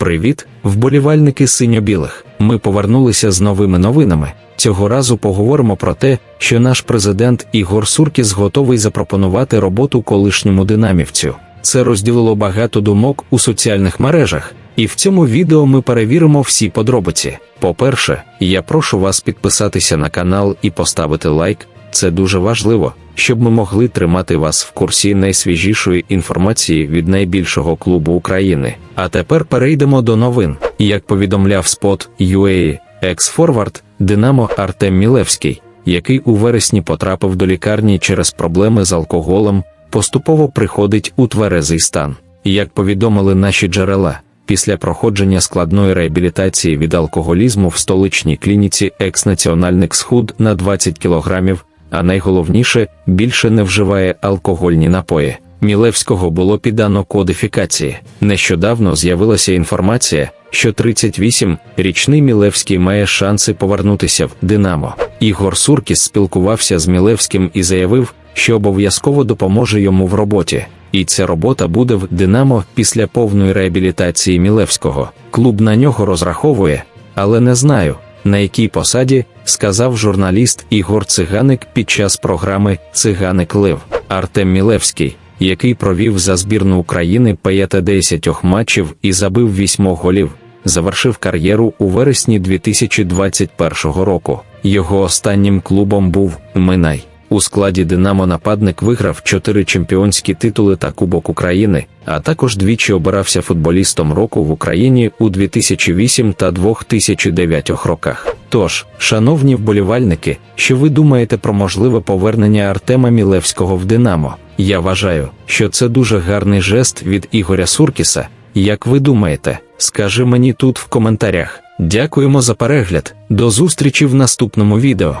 Привіт, вболівальники синьо-білих. Ми повернулися з новими новинами. Цього разу поговоримо про те, що наш президент Ігор Суркіс готовий запропонувати роботу колишньому динамівцю. Це розділило багато думок у соціальних мережах, і в цьому відео ми перевіримо всі подробиці. По-перше, я прошу вас підписатися на канал і поставити лайк. Це дуже важливо, щоб ми могли тримати вас в курсі найсвіжішої інформації від найбільшого клубу України. А тепер перейдемо до новин. Як повідомляв спот UAE, екс-форвард Динамо Артем Мілевський, який у вересні потрапив до лікарні через проблеми з алкоголем, поступово приходить у тверезий стан. Як повідомили наші джерела, після проходження складної реабілітації від алкоголізму в столичній клініці екс-національник схуд на 20 кілограмів, а найголовніше більше не вживає алкогольні напої. Мілевського було піддано кодифікації. Нещодавно з'явилася інформація, що 38-річний Мілевський має шанси повернутися в Динамо. Ігор Суркіс спілкувався з Мілевським і заявив, що обов'язково допоможе йому в роботі. І ця робота буде в Динамо після повної реабілітації Мілевського. Клуб на нього розраховує, але не знаю, на якій посаді, сказав журналіст Ігор Циганик під час програми Циганик Лев Артем Мілевський, який провів за збірну України 10 матчів і забив 8 голів, завершив кар'єру у вересні 2021 року. Його останнім клубом був Минай. У складі Динамо нападник виграв чотири чемпіонські титули та Кубок України, а також двічі обирався футболістом року в Україні у 2008 та 2009 роках. Тож, шановні вболівальники, що ви думаєте про можливе повернення Артема Мілевського в Динамо? Я вважаю, що це дуже гарний жест від Ігоря Суркіса. Як ви думаєте, скажи мені тут в коментарях. Дякуємо за перегляд. До зустрічі в наступному відео.